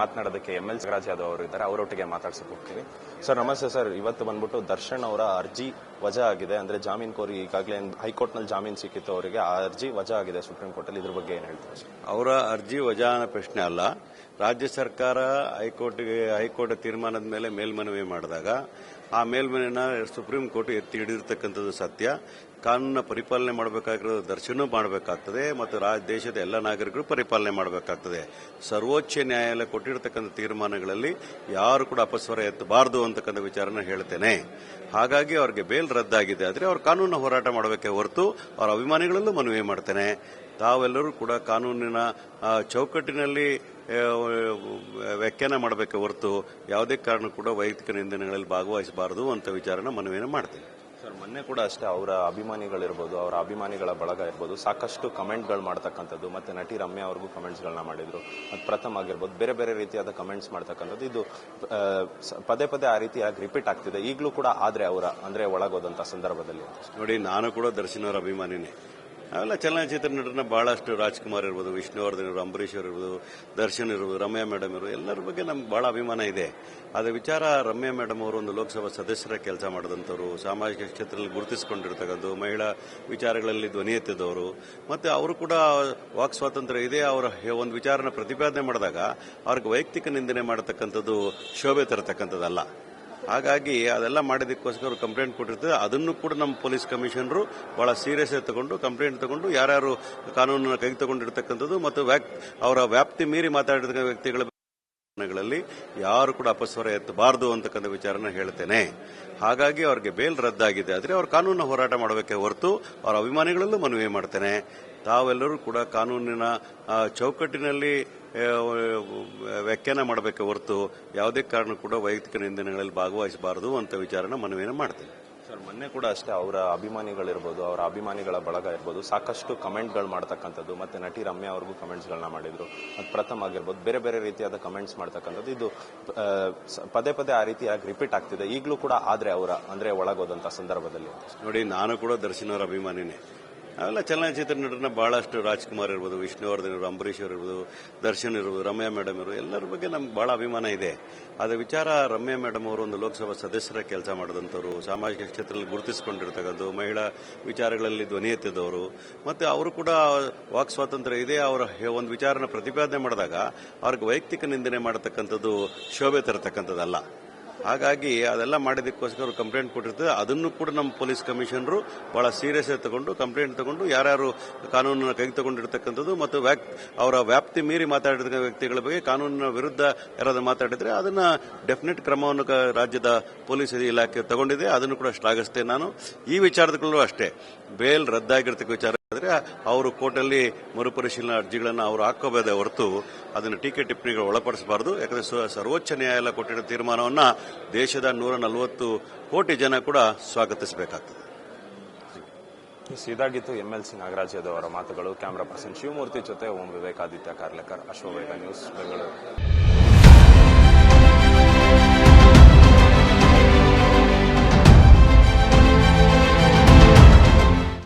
ಮಾತನಾಡೋದಕ್ಕೆ M L ಸಿಗರಾಜ್ Yadav ಅವರು ಇದ್ದಾರೆ, ಅವರೊಟ್ಟಿಗೆ ಮಾತಾಡ್ಸಕ್ಕೆ ಹೋಗ್ತೀವಿ. ಸರ್ ನಮಸ್ತೆ ಸರ್. ಇವತ್ತು ಬಂದ್ಬಿಟ್ಟು ದರ್ಶನ್ ಅವರ ಅರ್ಜಿ ವಜಾ ಆಗಿದೆ. ಅಂದ್ರೆ ಜಾಮೀನ್ ಕೋರಿ ಈಗಾಗಲೇ ಹೈಕೋರ್ಟ್ನಲ್ಲಿ ಜಾಮೀನ್ ಸಿಕ್ಕಿತ್ತು ಅವರಿಗೆ. ಆ ಅರ್ಜಿ ವಜಾ ಆಗಿದೆ ಸುಪ್ರೀಂ ಕೋರ್ಟ್ ಅಲ್ಲಿ ಇದ್ರ ಬಗ್ಗೆ ಏನ್ ಹೇಳ್ತಾರೆ ಅವರ ಅರ್ಜಿ ವಜಾ ಅನ್ನೋ ಪ್ರಶ್ನೆ ಅಲ್ಲ. ರಾಜ್ಯ ಸರ್ಕಾರ ಹೈಕೋರ್ಟ್ಗೆ, ಹೈಕೋರ್ಟ್ ತೀರ್ಮಾನದ ಮೇಲೆ ಮೇಲ್ಮನವಿ ಮಾಡಿದಾಗ ಆ ಮೇಲ್ಮನೆಯನ್ನ ಸುಪ್ರೀಂ ಕೋರ್ಟ್ ಎತ್ತಿ ಹಿಡಿದಿರ್ತಕ್ಕಂಥದ್ದು ಸತ್ಯ. ಕಾನೂನ ಪರಿಪಾಲನೆ ಮಾಡಬೇಕಾಗಿರೋ ದರ್ಶನ ಮಾಡಬೇಕಾಗ್ತದೆ ಮತ್ತು ರಾಜ್ ದೇಶದ ಎಲ್ಲ ನಾಗರಿಕರು ಪರಿಪಾಲನೆ ಮಾಡಬೇಕಾಗ್ತದೆ. ಸರ್ವೋಚ್ಚ ನ್ಯಾಯಾಲಯ ಕೊಟ್ಟಿರತಕ್ಕಂಥ ತೀರ್ಮಾನಗಳಲ್ಲಿ ಯಾರು ಕೂಡ ಅಪಸ್ವರ ಎತ್ತಬಾರದು ಅಂತಕ್ಕಂಥ ವಿಚಾರನ ಹೇಳ್ತೇನೆ. ಹಾಗಾಗಿ ಅವ್ರಿಗೆ ಬೇಲ್ ರದ್ದಾಗಿದೆ. ಆದರೆ ಅವ್ರು ಕಾನೂನು ಹೋರಾಟ ಮಾಡಬೇಕೇ ಹೊರತು ಅವರ ಅಭಿಮಾನಿಗಳಲ್ಲೂ ಮನವಿ ಮಾಡ್ತೇನೆ. ತಾವೆಲ್ಲರೂ ಕೂಡ ಕಾನೂನಿನ ಚೌಕಟ್ಟಿನಲ್ಲಿ ವ್ಯಾಖ್ಯಾನ ಮಾಡಬೇಕೆ ಹೊರತು ಯಾವುದೇ ಕಾರಣ ಕೂಡ ವೈಯಕ್ತಿಕ ನಿಂದನೆಗಳಲ್ಲಿ ಭಾಗವಹಿಸಬಾರದು ಅಂತ ವಿಚಾರನ ಮನವಿಯನ್ನು ಮಾಡ್ತೀನಿ. ಸರ್ ಮೊನ್ನೆ ಕೂಡ ಅಷ್ಟೇ ಅವರ ಅಭಿಮಾನಿಗಳಿರ್ಬೋದು ಅವರ ಅಭಿಮಾನಿಗಳ ಬಳಗ ಇರ್ಬೋದು ಸಾಕಷ್ಟು ಕಮೆಂಟ್ಗಳು ಮಾಡ್ತಕ್ಕಂಥದ್ದು ಮತ್ತೆ ನಟಿ ರಮ್ಯಾ ಅವ್ರಿಗೂ ಕಮೆಂಟ್ಸ್ಗಳನ್ನ ಮಾಡಿದ್ರು ಮತ್ತು ಪ್ರಥಮ ಆಗಿರ್ಬೋದು ಬೇರೆ ಬೇರೆ ರೀತಿಯಾದ ಕಮೆಂಟ್ಸ್ ಮಾಡ್ತಕ್ಕಂಥದ್ದು ಇದು ಪದೇ ಪದೇ ಆ ರೀತಿಯಾಗಿ ರಿಪೀಟ್ ಆಗ್ತಿದೆ ಈಗಲೂ ಕೂಡ ಆದ್ರೆ ಅವರ ಅಂದ್ರೆ ಒಳಗೋದಂಥ ಸಂದರ್ಭದಲ್ಲಿ ನೋಡಿ ನಾನು ಕೂಡ ದರ್ಶನ್ ಅವರ ಅಭಿಮಾನಿನೇ. ಅವೆಲ್ಲ ಚಲನಚಿತ್ರ ನಟನ ಬಹಳಷ್ಟು ರಾಜ್ಕುಮಾರ್ ಇರ್ಬೋದು, ವಿಷ್ಣುವರ್ಧನ್ ಇರ್ಬೋದು ಅವರು ಇರ್ಬೋದು, ದರ್ಶನ್ ಇರ್ಬೋದು, ರಮ್ಯಾ ಮೇಡಮ್ ಇರ್ಬೋದು, ಎಲ್ಲರ ಬಗ್ಗೆ ನಮ್ಗೆ ಬಹಳ ಅಭಿಮಾನ ಇದೆ. ಅದೇ ವಿಚಾರ ರಮ್ಯಾ ಮೇಡಮ್ ಅವರು ಒಂದು ಲೋಕಸಭಾ ಸದಸ್ಯರ ಕೆಲಸ ಮಾಡಿದಂಥವ್ರು, ಸಾಮಾಜಿಕ ಕ್ಷೇತ್ರದಲ್ಲಿ ಗುರುತಿಸಿಕೊಂಡಿರ್ತಕ್ಕಂಥ ಮಹಿಳಾ ವಿಚಾರಗಳಲ್ಲಿ ಧ್ವನಿ ಎತ್ತಿದವರು ಮತ್ತೆ ಅವರು ಕೂಡ ವಾಕ್ ಸ್ವಾತಂತ್ರ್ಯ ಇದೆ, ಅವರ ಒಂದು ವಿಚಾರನ ಪ್ರತಿಪಾದನೆ ಮಾಡಿದಾಗ ಅವ್ರಿಗೆ ವೈಯಕ್ತಿಕ ನಿಂದನೆ ಮಾಡತಕ್ಕಂಥದ್ದು ಶೋಭೆ ತರತಕ್ಕಂಥದ್ದಲ್ಲ. ಹಾಗಾಗಿ ಅದೆಲ್ಲ ಮಾಡಿದಕ್ಕೋಸ್ಕರ ಕಂಪ್ಲೇಂಟ್ ಕೊಟ್ಟಿರ್ತದೆ. ಅದನ್ನು ಕೂಡ ನಮ್ಮ ಪೊಲೀಸ್ ಕಮಿಷನರು ಬಹಳ ಸೀರಿಯಸ್ ಆಗಿ ತಗೊಂಡು ಕಂಪ್ಲೇಂಟ್ ತಗೊಂಡು ಯಾರ್ಯಾರು ಕಾನೂನನ್ನು ಕೈ ತಗೊಂಡಿರ್ತಕ್ಕಂಥದ್ದು ಮತ್ತು ಅವರ ವ್ಯಾಪ್ತಿ ಮೀರಿ ಮಾತಾಡಿದ ವ್ಯಕ್ತಿಗಳ ಯಾರು ಕೂಡ ಅಪಸ್ವರ ಎತ್ತಬಾರದು ಅಂತಕ್ಕಂಥ ವಿಚಾರನ ಹೇಳ್ತೇನೆ. ಹಾಗಾಗಿ ಅವರಿಗೆ ಬೇಲ್ ರದ್ದಾಗಿದೆ. ಆದರೆ ಅವರು ಕಾನೂನು ಹೋರಾಟ ಮಾಡಬೇಕೆ ಹೊರತು ಅವರ ಅಭಿಮಾನಿಗಳಲ್ಲೂ ಮನವಿ ಮಾಡ್ತೇನೆ. ತಾವೆಲ್ಲರೂ ಕೂಡ ಕಾನೂನಿನ ಚೌಕಟ್ಟಿನಲ್ಲಿ ವ್ಯಾಖ್ಯಾನ ಮಾಡಬೇಕು ಹೊರತು ಯಾವುದೇ ಕಾರಣ ಕೂಡ ವೈಯಕ್ತಿಕ ನಿಂದನೆಗಳಲ್ಲಿ ಭಾಗವಹಿಸಬಾರದು ಅಂತ ವಿಚಾರನ ಮನವಿಯನ್ನು ಮಾಡ್ತೀನಿ. ಸರ್ ಮೊನ್ನೆ ಕೂಡ ಅಷ್ಟೇ ಅವರ ಅಭಿಮಾನಿಗಳಿರ್ಬೋದು ಅವರ ಅಭಿಮಾನಿಗಳ ಬಳಗ ಇರ್ಬೋದು ಸಾಕಷ್ಟು ಕಮೆಂಟ್ಗಳು ಮಾಡ್ತಕ್ಕಂಥದ್ದು ಮತ್ತೆ ನಟಿ ರಮ್ಯಾ ಅವ್ರಿಗೂ ಕಮೆಂಟ್ಸ್ಗಳನ್ನ ಮಾಡಿದ್ರು. ಮತ್ತು ಪ್ರಥಮ ಆಗಿರ್ಬೋದು ಬೇರೆ ಬೇರೆ ರೀತಿಯಾದ ಕಮೆಂಟ್ಸ್ ಮಾಡ್ತಕ್ಕಂಥದ್ದು. ಇದು ಪದೇ ಪದೇ ಆ ರೀತಿಯಾಗಿ ರಿಪೀಟ್ ಆಗ್ತಿದೆ. ಈಗಲೂ ಕೂಡ ಆದರೆ ಅವರ ಅಂದರೆ ಒಳಗೋದಂಥ ಸಂದರ್ಭದಲ್ಲಿ ನೋಡಿ ನಾನು ಕೂಡ ದರ್ಶನ್ ಅವರ ಅಭಿಮಾನಿನೇ. ಅವೆಲ್ಲ ಚಲನಚಿತ್ರ ನಟನ ಬಹಳಷ್ಟು ರಾಜ್ಕುಮಾರ್ ಇರ್ಬೋದು, ವಿಷ್ಣುವರ್ಧನ್ ಇರ್ಬೋದು ಅವರು ಇರ್ಬೋದು, ದರ್ಶನ್ ಇರ್ಬೋದು, ರಮ್ಯಾ ಮೇಡಮ್ ಇರ್ಬೋದು, ಎಲ್ಲರ ಬಗ್ಗೆ ನಮ್ಗೆ ಬಹಳ ಅಭಿಮಾನ ಇದೆ. ಅದ ವಿಚಾರ ರಮ್ಯಾ ಮೇಡಮ್ ಅವರು ಒಂದು ಲೋಕಸಭಾ ಸದಸ್ಯರ ಕೆಲಸ ಮಾಡಿದಂಥವ್ರು, ಸಾಮಾಜಿಕ ಕ್ಷೇತ್ರದಲ್ಲಿ ಗುರುತಿಸಿಕೊಂಡಿರ್ತಕ್ಕಂಥ ಮಹಿಳಾ ವಿಚಾರಗಳಲ್ಲಿ ಧ್ವನಿ ಎತ್ತಿದವರು, ಮತ್ತು ಅವರು ಕೂಡ ವಾಕ್ ಸ್ವಾತಂತ್ರ್ಯ ಇದೆ, ಅವರ ಒಂದು ವಿಚಾರನ ಪ್ರತಿಪಾದನೆ ಮಾಡಿದಾಗ ಅವ್ರಿಗೆ ವೈಯಕ್ತಿಕ ನಿಂದನೆ ಮಾಡತಕ್ಕಂಥದ್ದು ಶೋಭೆ ತರತಕ್ಕಂಥದ್ದಲ್ಲ. ಹಾಗಾಗಿ ಅದೆಲ್ಲ ಮಾಡಿದಕ್ಕೋಸ್ಕರ ಕಂಪ್ಲೇಂಟ್ ಕೊಟ್ಟಿರ್ತದೆ. ಅದನ್ನು ಕೂಡ ನಮ್ಮ ಪೊಲೀಸ್ ಕಮಿಷನರು ಬಹಳ ಸೀರಿಯಸ್ ಆಗಿ ತಗೊಂಡು ಕಂಪ್ಲೇಂಟ್ ತಗೊಂಡು ಯಾರ್ಯಾರು ಕಾನೂನನ್ನು ಕೈ ತಗೊಂಡಿರ್ತಕ್ಕಂಥದ್ದು ಮತ್ತು ಅವರ ವ್ಯಾಪ್ತಿ ಮೀರಿ ಮಾತಾಡಿದ ವ್ಯಕ್ತಿಗಳ ಬಗ್ಗೆ ಕಾನೂನಿನ ವಿರುದ್ಧ ಯಾರಾದರೂ ಮಾತಾಡಿದ್ರೆ ಅದನ್ನ ಡೆಫಿನೆಟ್ ಕ್ರಮವನ್ನು ರಾಜ್ಯದ ಪೊಲೀಸ್ ಇಲಾಖೆ ತಗೊಂಡಿದೆ. ಅದನ್ನು ಕೂಡ ಶ್ಲಾಘಿಸ್ತೇನೆ ನಾನು. ಈ ವಿಚಾರದಲ್ಲೂ ಅಷ್ಟೇ. ಬೇಲ್ ರದ್ದಾಗಿರ್ತಕ್ಕ ವಿಚಾರ ಆದ್ರೆ ಅವರು ಕೋರ್ಟಲ್ಲಿ ಮರುಪರಿಶೀಲನಾ ಅರ್ಜಿಗಳನ್ನು ಅವರು ಹಾಕೋಬೋದೇ ಹೊರತು ಅದನ್ನು ಟೀಕೆ ಟಿಪ್ಪಣಿಗಳು ಒಳಪಡಿಸಬಾರದು. ಯಾಕಂದ್ರೆ ಸರ್ವೋಚ್ಚ ನ್ಯಾಯಾಲಯ ಕೊಟ್ಟಿರೋ ತೀರ್ಮಾನವನ್ನ ದೇಶದ ನೂರ ನಲವತ್ತು ಕೋಟಿ ಜನ ಕೂಡ ಸ್ವಾಗತಿಸಬೇಕಾಗ್ತದೆ. ಇದಾಗಿತ್ತು M L C Nagaraj Yadav ಅವರ ಮಾತುಗಳು. ಕ್ಯಾಮರಾ ಪರ್ಸನ್ ಶಿವಮೂರ್ತಿ ಜೊತೆ ಓಂ ವಿವೇಕಾದಿತ್ಯ ಕಾರ್ಲಕರ್ ಅಶ್ವವೇಗ ನ್ಯೂಸ್ ಬೆಂಗಳೂರು.